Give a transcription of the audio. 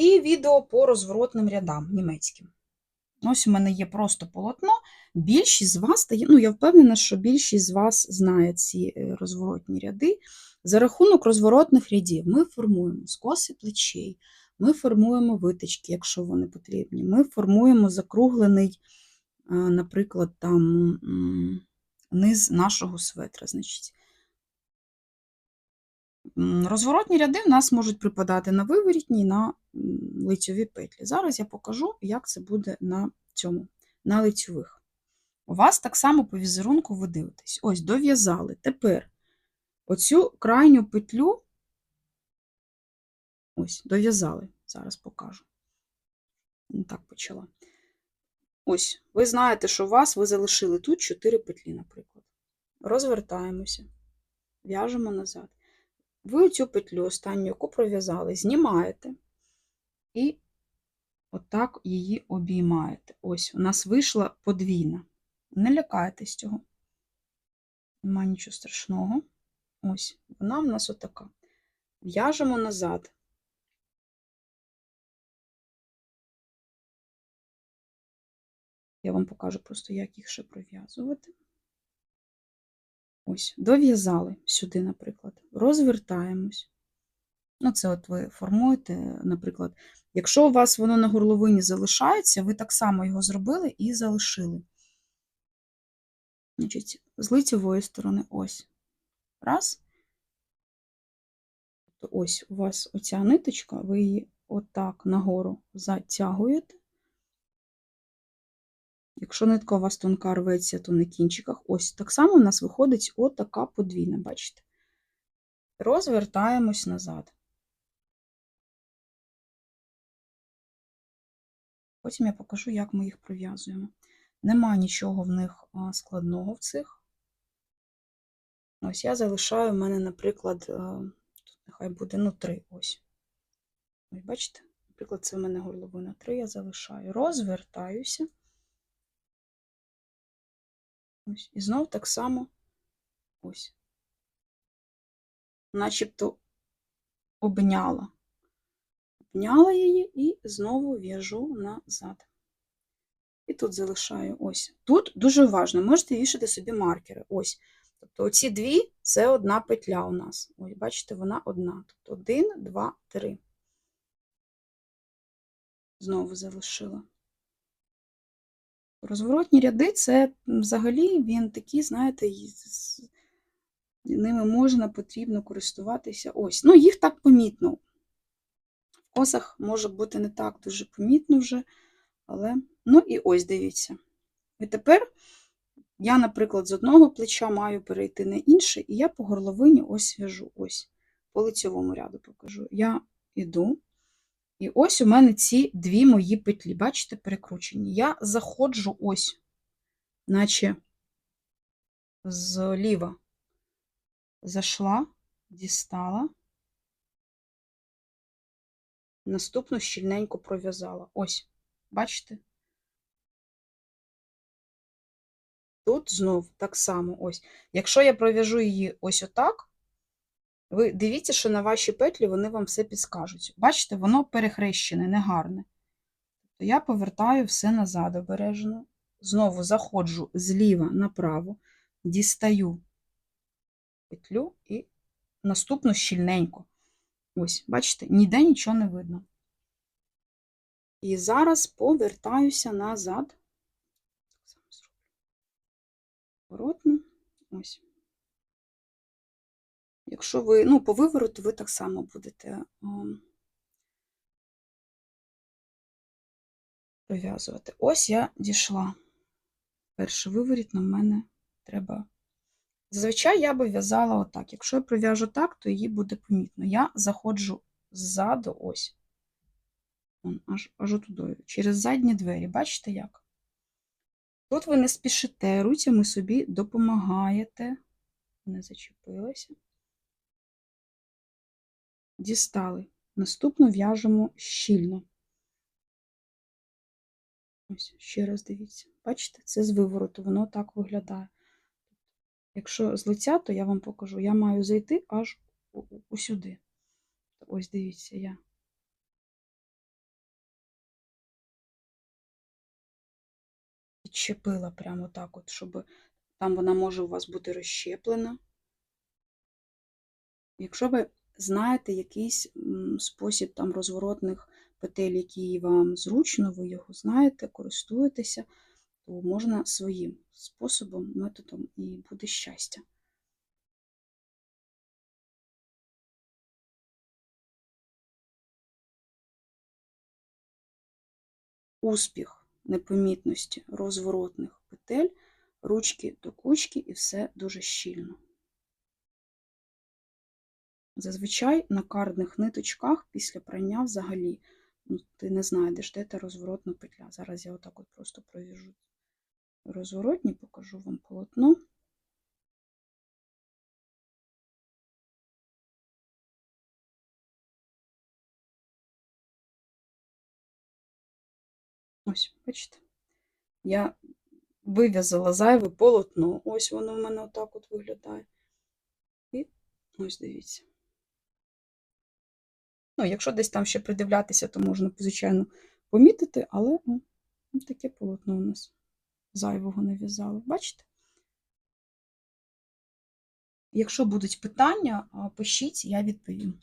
і відео по розворотним рядам німецьким. Ось у мене є просто полотно. Більшість з вас, ну я впевнена, що більшість з вас знає ці е, розворотні ряди. За рахунок розворотних рядів ми формуємо скоси плечей, ми формуємо витички, якщо вони потрібні. Ми формуємо закруглений, наприклад, там низ нашого светра. Значить. Розворотні ряди в нас можуть припадати на виворітні на лицьові петлі. Зараз я покажу, як це буде на цьому, на лицьових. У вас так само по візерунку ви дивитесь. Ось, дов'язали. Тепер оцю крайню петлю, ось, дов'язали. Зараз покажу. Так почала. Ось, ви знаєте, що у вас ви залишили тут 4 петлі, наприклад. Розвертаємося, в'яжемо назад. Ви цю петлю останню, яку пров'язали, знімаєте і отак її обіймаєте. Ось, у нас вийшла подвійна. Не лякайтесь цього. Нема нічого страшного. Ось, вона в нас отака. В'яжемо назад. Я вам покажу просто, як їх ще пров'язувати. Ось, дов'язали сюди, наприклад. Розвертаємось. Ну, це от ви формуєте, наприклад, якщо у вас воно на горловині залишається, ви так само його зробили і залишили. Значить, з лицевої сторони ось. Раз. Ось у вас оця ниточка, ви її отак нагору затягуєте. Якщо нитка у вас тонка рветься, то на кінчиках. Ось так само у нас виходить отака подвійна, бачите? Розвертаємось назад. Потім я покажу, як ми їх пров'язуємо. Нема нічого в них складного в цих. Ось я залишаю в мене, наприклад, тут нехай буде ну, 3 ось. Ось, бачите? Наприклад, це в мене горловина 3, я залишаю. Розвертаюся. Ось. І знов так само ось. Начебто обняла. Обняла її і знову в'яжу назад. І тут залишаю ось. Тут дуже важливо, можете вішати собі маркери. Ось. Тобто оці дві це одна петля у нас. Ось, бачите, вона одна. Тобто один, два, три. Знову залишила. Розворотні ряди це взагалі він такий, знаєте, ними можна, потрібно користуватися. Ось. Ну, їх так помітно. В косах може бути не так дуже помітно вже, але. Ну і ось дивіться. І тепер я, наприклад, з одного плеча маю перейти на інше, і я по горловині ось в'яжу. Ось, по лицьовому ряду покажу. Я йду. І ось у мене ці дві мої петлі, бачите, перекручені. Я заходжу ось, наче зліва зайшла, дістала, наступну щільненько пров'язала. Ось, бачите? Тут знов так само ось. Якщо я пров'яжу її ось отак, ви дивіться, що на ваші петлі вони вам все підскажуть. Бачите, воно перехрещене, негарне. То я повертаю все назад обережно. Знову заходжу зліва направо, дістаю петлю і наступну щільненько. Ось, бачите, ніде нічого не видно. І зараз повертаюся назад. Так само зроблю. Воротно. Ось. Якщо ви, ну, по вивороту ви так само будете пров'язувати. Ось я дійшла. Перший виворіт на мене треба. Зазвичай я би в'язала отак. Якщо я пров'яжу так, то її буде помітно. Я заходжу ззаду, ось. Вон, аж, аж отудою, через задні двері. Бачите як? Тут ви не спішите, руцями собі допомагаєте. Не зачепилася дістали. Наступну в'яжемо щільно. Ось, ще раз дивіться. Бачите, це з вивороту, воно так виглядає. Якщо з лиця, то я вам покажу, я маю зайти аж усюди. Ось дивіться я. Підчепила прямо так, от, щоб там вона може у вас бути розщеплена. Якщо ви знаєте якийсь спосіб там розворотних петель, який вам зручно, ви його знаєте, користуєтеся, то можна своїм способом, методом і буде щастя. Успіх непомітності розворотних петель, ручки до кучки і все дуже щільно. Зазвичай на кардних ниточках після прання взагалі ну, ти не знайдеш, де та розворотна петля. Зараз я отак от просто провіжу розворотні, покажу вам полотно. Ось, бачите, я вив'язала зайве полотно. Ось воно в мене отак от виглядає. І ось дивіться. Ну, якщо десь там ще придивлятися, то можна, звичайно, помітити, але ну, таке полотно у нас зайвого нав'язали. Бачите? Якщо будуть питання, пишіть, я відповім.